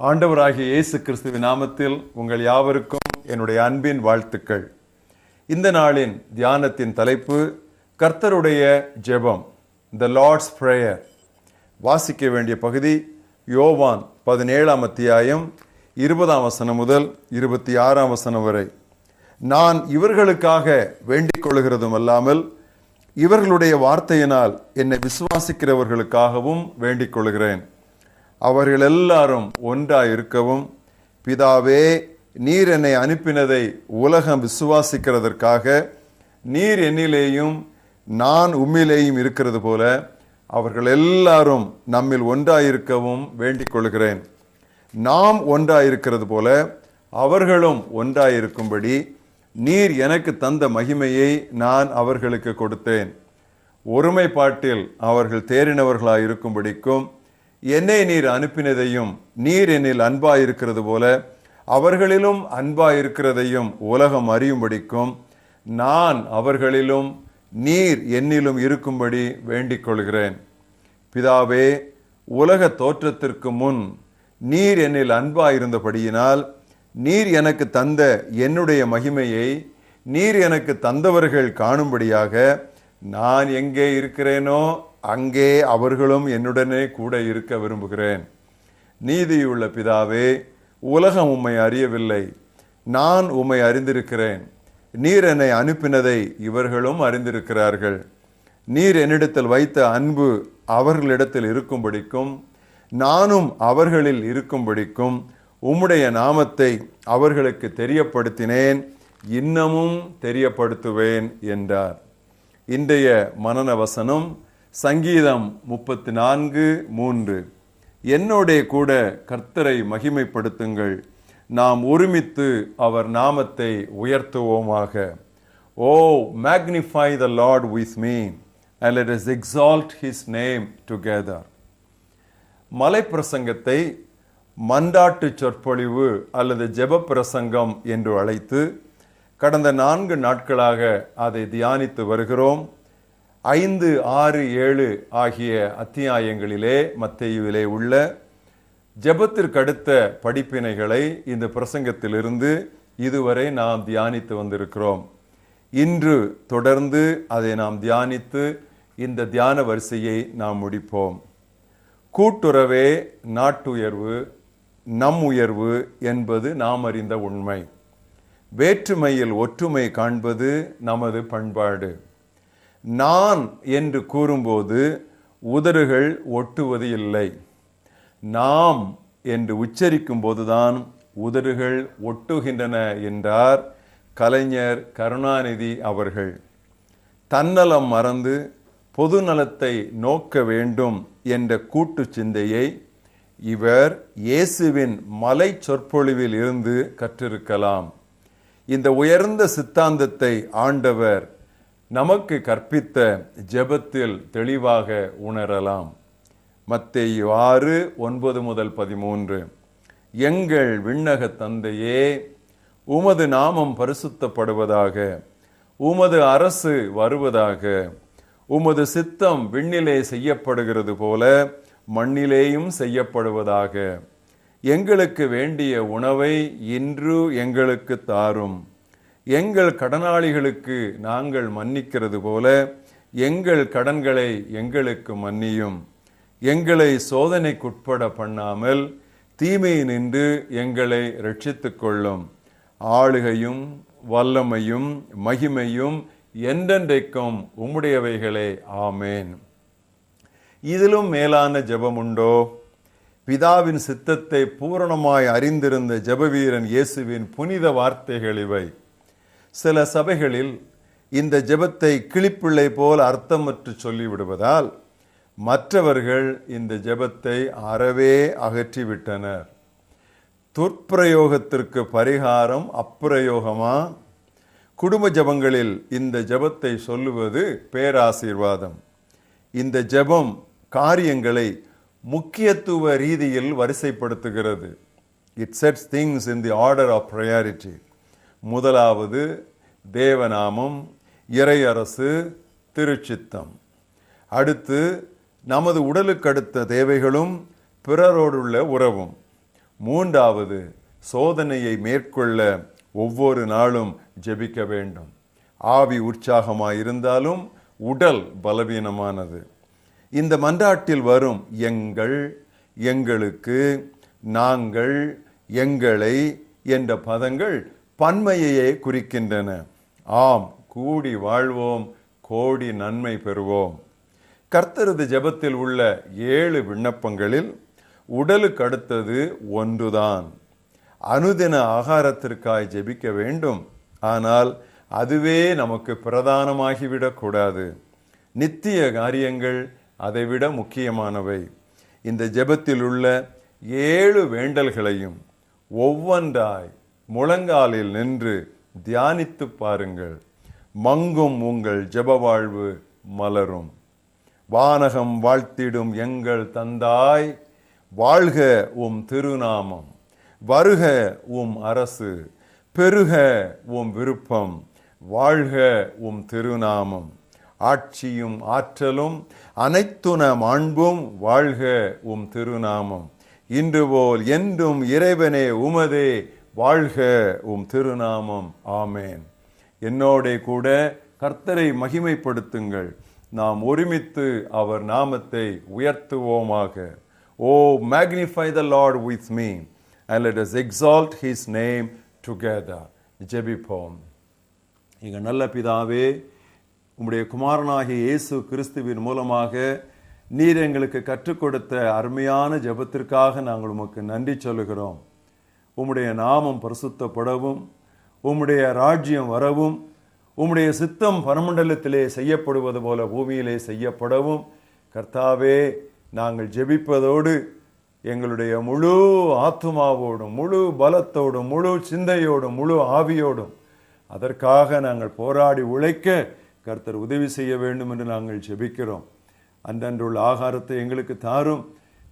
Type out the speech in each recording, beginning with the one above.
ஆண்டவராகிய இயேசு கிறிஸ்துவின் நாமத்தில் உங்கள் யாவருக்கும் என்னுடைய அன்பின் வாழ்த்துக்கள். இந்த நாளின் தியானத்தின் தலைப்பு கர்த்தருடைய ஜெபம் த லார்ட்ஸ் ப்ரேயர் வாசிக்க வேண்டிய பகுதி யோவான் பதினேழாம் அத்தியாயம் இருபதாம் வசனம் முதல் இருபத்தி ஆறாம் வசனம் வரை. நான் இவர்களுக்காக வேண்டிக் கொள்கிறதும் அல்லாமல் இவர்களுடைய வார்த்தையினால் என்னை விசுவாசிக்கிறவர்களுக்காகவும் வேண்டிக் கொள்கிறேன். அவர்கள் எல்லாரும் ஒன்றாய் இருக்கவும் பிதாவே நீர் என்னை அனுப்பினதை உலகம் விசுவாசிக்கிறதற்காக நீர் என்னிலேயும் நான் உம்மிலேயும் இருக்கிறது போல அவர்கள் எல்லாரும் நம்மில் ஒன்றாயிருக்கவும் வேண்டிக் கொள்கிறேன். நாம் ஒன்றாயிருக்கிறது போல அவர்களும் ஒன்றாயிருக்கும்படி நீர் எனக்கு தந்த மகிமையை நான் அவர்களுக்கு கொடுத்தேன். ஒருமைப்பாட்டில் அவர்கள் தேறினவர்களாயிருக்கும்படிக்கும் என்னை நீர் அனுப்பினதையும் நீர் என்னில் அன்பாயிருக்கிறது போல அவர்களிலும் அன்பாயிருக்கிறதையும் உலகம் அறியும்படிக்கும் நான் அவர்களிலும் நீர் என்னிலும் இருக்கும்படி வேண்டிக் கொள்கிறேன் பிதாவே உலக தோற்றத்திற்கு முன் நீர் என்னில் அன்பாயிருந்தபடியினால் நீர் எனக்கு தந்த என்னுடைய மகிமையை நீர் எனக்கு தந்தவர்கள் காணும்படியாக நான் எங்கே இருக்கிறேனோ அங்கே அவர்களும் என்னுடனே கூட இருக்க விரும்புகிறேன். நீதியுள்ள பிதாவே உலகம் உம்மை அறியவில்லை. நான் உம்மை அறிந்திருக்கிறேன். நீர் என்னை அனுப்பினதை இவர்களும் அறிந்திருக்கிறார்கள். நீர் என்னிடத்தில் வைத்த அன்பு அவர்களிடத்தில் இருக்கும்படிக்கும் நானும் அவர்களில் இருக்கும்படிக்கும் உம்முடைய நாமத்தை அவர்களுக்கு தெரியப்படுத்தினேன். இன்னமும் தெரியப்படுத்துவேன் என்றார். இன்றைய மனன வசனம் சங்கீதம் முப்பத்தி நான்கு மூன்று. என்னோடே கூட கர்த்தரை மகிமைப்படுத்துங்கள். நாம் ஒருமித்து அவர் நாமத்தை உயர்த்துவோமாக. O magnify the Lord with me and let us exalt his name together மலை பிரசங்கத்தை மண்டாட்டு சொற்பொழிவு அல்லது ஜெப பிரசங்கம் என்று அழைத்து கடந்த நான்கு நாட்களாக அதை தியானித்து வருகிறோம். ஐந்து ஆறு ஏழு ஆகிய அத்தியாயங்களிலே மத்தியிலே உள்ள ஜபத்திற்கடுத்த படிப்பினைகளை இந்த பிரசங்கத்திலிருந்து இதுவரை நாம் தியானித்து வந்திருக்கிறோம். இன்று தொடர்ந்து அதை நாம் தியானித்து இந்த தியான வரிசையை நாம் முடிப்போம். கூட்டுறவே நாட்டுயர்வு நம் உயர்வு என்பது நாம் அறிந்த உண்மை. வேற்றுமையில் ஒற்றுமை காண்பது நமது பண்பாடு. நான் என்று கூறும்போது உதடுகள் ஒட்டுவது இல்லை. நாம் என்று உச்சரிக்கும் போதுதான் உதடுகள் ஒட்டுகின்றன என்றார் கலைஞர் கருணாநிதி அவர்கள். தன்னலம் மறந்து பொது நலத்தை நோக்க வேண்டும் என்ற கூட்டு சிந்தையை இவர் இயேசுவின் மலை சொற்பொழிவில் இருந்து கற்றிருக்கலாம். இந்த உயர்ந்த சித்தாந்தத்தை ஆண்டவர் நமக்கு கற்பித்த ஜெபத்தில் தெளிவாக உணரலாம். மத்தேயு ஆறு ஒன்பது முதல் பதிமூன்று. எங்கள் விண்ணக தந்தையே உமது நாமம் பரிசுத்தப்படுவதாக உமது அரசு வருவதாக உமது சித்தம் விண்ணிலே செய்யப்படுகிறது போல மண்ணிலேயும் செய்யப்படுவதாக. எங்களுக்கு வேண்டிய உணவை இன்று எங்களுக்கு தாரும். எங்கள் கடனாளிகளுக்கு நாங்கள் மன்னிக்கிறது போல எங்கள் கடன்களை எங்களுக்கு மன்னியும். எங்களை சோதனைக்குட்பட பண்ணாமல் தீமை நின்று எங்களை ரட்சித்து கொள்ளும். ஆளுகையும் வல்லமையும் மகிமையும் என்றென்றைக்கும் உம்முடையவைகளே. ஆமேன். இதிலும் மேலான ஜெபம் உண்டோ பிதாவின் சித்தத்தை பூரணமாய் அறிந்திருந்த ஜெபவீரன் இயேசுவின் புனித வார்த்தைகள் இவை. சில சபைகளில் இந்த ஜெபத்தை கிளிப்பிள்ளை போல் அர்த்தமற்று சொல்லிவிடுவதால் மற்றவர்கள் இந்த ஜெபத்தை அறவே அகற்றிவிட்டனர். துர்ப்பிரயோகத்திற்கு பரிகாரம் அப்பிரயோகமா? குடும்ப ஜபங்களில் இந்த ஜபத்தை சொல்லுவது பேராசீர்வாதம். இந்த ஜெபம் காரியங்களை முக்கியத்துவ ரீதியில் வரிசைப்படுத்துகிறது. It sets things in the order of priority முதலாவது தேவநாமம் இறையரசு திருச்சித்தம். அடுத்து நமது உடலுக்கு அடுத்த தேவைகளும் பிறரோடுள்ள உறவும். மூன்றாவது சோதனையை மேற்கொள்ள ஒவ்வொரு நாளும் ஜெபிக்க வேண்டும். ஆவி உற்சாகமாக இருந்தாலும் உடல் பலவீனமானது. இந்த மன்றாட்டில் வரும் எங்கள் எங்களுக்கு நாங்கள் எங்களை என்ற பதங்கள் பன்மையையே குறிக்கின்றன. ஆம் கூடி வாழ்வோம் கோடி நன்மை பெறுவோம். கர்த்தரது ஜெபத்தில் உள்ள ஏழு விண்ணப்பங்களில் உடலுக்கு அடுத்தது ஒன்றுதான். அனுதின ஆகாரத்திற்காய் ஜெபிக்க வேண்டும். ஆனால் அதுவே நமக்கு பிரதானமாகிவிடக்கூடாது நித்திய காரியங்கள் அதைவிட முக்கியமானவை. இந்த ஜெபத்தில் உள்ள ஏழு வேண்டல்களையும் ஒவ்வொன்றாய் முழங்காலில் நின்று தியானித்து பாருங்கள். மங்கும் உங்கள் ஜெப வாழ்வு மலரும். வானகம் வாழ்த்திடும் எங்கள் தந்தாய். வாழ்க உம் திருநாமம். வருக உம் அரசு. பெருக உம் விருப்பம். வாழ்க உம் திருநாமம். ஆட்சியும் ஆற்றலும் அனைத்துன மாண்பும் வாழ்க உம் திருநாமம். இன்று போல் என்றும் இறைவனே உமதே வாழ்க உம் திருநாமம். ஆமேன். என்னோட கூட கர்த்தரை மகிமைப்படுத்துங்கள். நாம் ஒருமித்து அவர் நாமத்தை உயர்த்துவோமாக. O magnify the Lord with me and let us exalt his name together ஜெபிப்போம். எங்கள் நல்ல பிதாவே உம்முடைய குமாரனாகிய இயேசு கிறிஸ்துவின் மூலமாக நீர் எங்களுக்கு கற்றுக் கொடுத்த அருமையான ஜெபத்திற்காக நாங்கள் உமக்கு நன்றி சொல்லுகிறோம். உம்முடைய நாமம் பரிசுத்தப்படவும் உம்முடைய ராஜ்யம் வரவும் உம்முடைய சித்தம் பரமண்டலத்திலே செய்யப்படுவது போல பூமியிலே செய்யப்படவும். கர்த்தாவே நாங்கள் ஜெபிப்பதோடு எங்களுடைய முழு ஆத்மாவோடும் முழு பலத்தோடும் முழு சிந்தையோடும் முழு ஆவியோடும் அதற்காக நாங்கள் போராடி உழைக்க கர்த்தர் உதவி செய்ய வேண்டும் என்று நாங்கள் ஜெபிக்கிறோம். அன்றன்றுள்ள ஆகாரத்தை எங்களுக்கு தாரும்.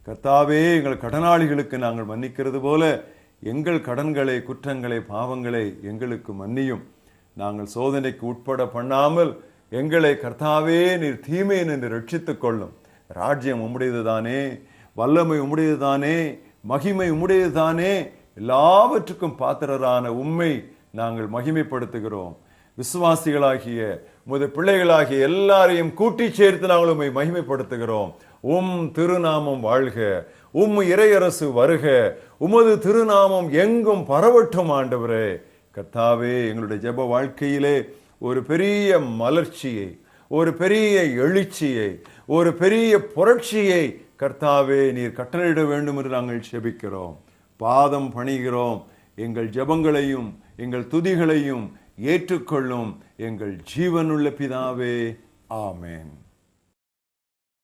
கர்த்தாவே எங்கள் கடனாளிகளுக்கு நாங்கள் மன்னிக்கிறது போல எங்கள் கடன்களை குற்றங்களை பாவங்களை எங்களுக்கு மன்னியும். நாங்கள் சோதனைக்கு உட்பட பண்ணாமல் எங்களை கர்த்தாவே நீர் தீமை என்று ரட்சித்து கொள்ளும். ராஜ்யம் உம்முடையதுதானே வல்லமை உம்முடையதுதானே மகிமை உம்முடையதுதானே எல்லாவற்றுக்கும் பாத்திரரான உண்மை நாங்கள் மகிமைப்படுத்துகிறோம். விசுவாசிகளாகிய உமது பிள்ளைகளாகிய எல்லாரையும் கூட்டி சேர்த்து நாங்கள் உண்மை மகிமைப்படுத்துகிறோம். உம் திருநாமம் வாழ்க. உம் இறையரசு வருக. உமது திருநாமம் எங்கும் பரவட்டும் ஆண்டவரே. கர்த்தாவே எங்களுடைய ஜெப வாழ்க்கையிலே ஒரு பெரிய மலர்ச்சியை ஒரு பெரிய எழுச்சியை ஒரு பெரிய புரட்சியை கர்த்தாவே நீர் கட்டளையிட வேண்டும் என்று நாங்கள் செபிக்கிறோம் பாதம் பணிகிறோம். எங்கள் ஜெபங்களையும் எங்கள் துதிகளையும் ஏற்றுக்கொள்ளும் எங்கள் ஜீவனுள்ள பிதாவே. ஆமேன்.